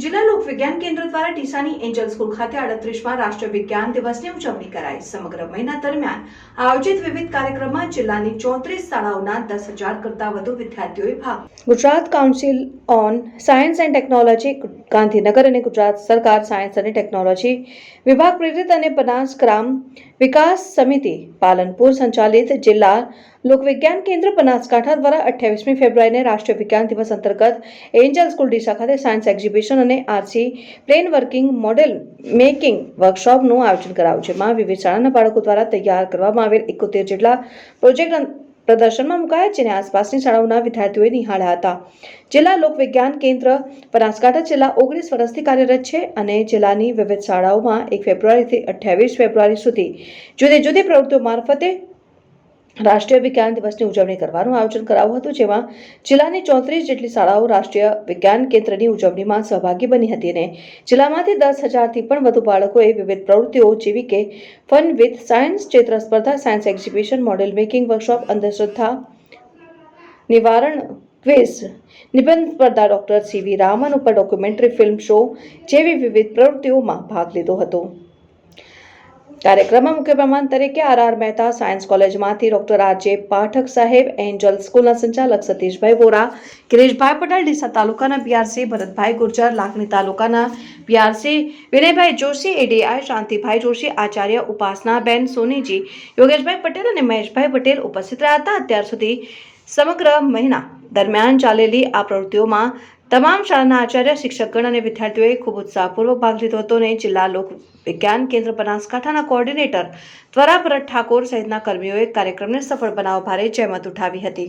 જિલ્લા લોક વિજ્ઞાન કેન્દ્ર દ્વારા ડીસાની એન્જલ સ્કૂલ ખાતે અડત્રીસમાં રાષ્ટ્રીય વિજ્ઞાન દિવસની ઉજવણી કરાઈ. સમગ્ર મહિના દરમિયાન આયોજિત વિવિધ કાર્યક્રમમાં જિલ્લાની ચોત્રીસ શાળાઓના દસ હજાર કરતાં વધુ વિદ્યાર્થીઓએ ભાગ Gujarat council on science and technology, Gandhinagar અને ગુજરાત સરકાર સાયન્સ અને ટેકનોલોજી વિભાગ પ્રેરિત અને બનાસ ગ્રામ વિકાસ સમિતિ પાલનપુર સંચાલિત જિલ્લા લોકવિજ્ઞાન કેન્દ્ર બનાસકાંઠા દ્વારા અઠ્યાવીસમી ફેબ્રુઆરીને રાષ્ટ્રીય વિજ્ઞાન દિવસ અંતર્ગત એન્જલ સ્કૂલ ડીસા ખાતે સાયન્સ એક્ઝિબિશન અને R C plane working, model making વર્કશોપનું આયોજન કરાયું છે. માં વિવિધ શાળાના બાળકો દ્વારા તૈયાર કરવામાં આવેલ એકોતેર જેટલા પ્રોજેક્ટ પ્રદર્શનમાં મુકાયા જેને આસપાસની શાળાઓના વિદ્યાર્થીઓએ નિહાળ્યા હતા. જિલ્લા લોકવિજ્ઞાન કેન્દ્ર બનાસકાંઠા છેલ્લા ઓગણીસ વર્ષથી કાર્યરત છે અને જિલ્લાની વિવિધ શાળાઓમાં એક ફેબ્રુઆરીથી અઠ્યાવીસ ફેબ્રુઆરી સુધી જુદી જુદી પ્રવૃત્તિઓ મારફતે રાષ્ટ્રીય વિજ્ઞાન દિવસની ઉજવણી કરવાનું આયોજન કરાયું હતું, જેમાં જિલ્લાની ચોત્રીસ જેટલી શાળાઓ રાષ્ટ્રીય વિજ્ઞાન કેન્દ્રની ઉજવણીમાં સહભાગી બની હતી અને જિલ્લામાંથી દસ હજારથી પણ વધુ બાળકોએ વિવિધ પ્રવૃત્તિઓ જેવી કે ફન વિથ સાયન્સ, ચિત્ર સ્પર્ધા, science exhibition, model making workshop, અંધશ્રદ્ધા નિવારણ ક્વિઝ, નિબંધ સ્પર્ધા ડોક્ટર સીવી રામન ઉપર ડોક્યુમેન્ટરી ફિલ્મ શો જેવી વિવિધ પ્રવૃત્તિઓમાં ભાગ લીધો હતો. કાર્યક્રમમાં મુખ્ય મહેમાન તરીકે આર આર મહેતા, સાયન્સ કોલેજમાંથી ડોક્ટર આર જે પાઠક સાહેબ, એન્જલ સ્કૂલના સંચાલક સતીશભાઈ વોરા કિરીશભાઈ પટેલ, ડીસા તાલુકાના પીઆરસી, ભરતભાઈ ગુર્જર, લાખણી તાલુકાના પીઆરસી, વિનયભાઈ જોશી, એડીઆઈ શાંતિભાઈ જોશી, આચાર્ય ઉપાસનાબેન સોનીજી, યોગેશભાઈ પટેલ અને મહેશભાઈ પટેલ ઉપસ્થિત રહ્યા હતા. અત્યાર સુધી સમગ્ર મહિના દરમિયાન ચાલેલી આ પ્રવૃત્તિઓમાં તમામ શાળાના આચાર્ય, શિક્ષકગણ અને વિદ્યાર્થીઓએ ખૂબ ઉત્સાહપૂર્વક ભાગ લીધો હતો અને જિલ્લા લોક વિજ્ઞાન કેન્દ્ર બનાસકાંઠાના કોઓર્ડિનેટર ત્વરા ભરત ઠાકોર સહિતના કર્મીઓએ કાર્યક્રમને સફળ બનાવવા ભારે જહેમત ઉઠાવી હતી.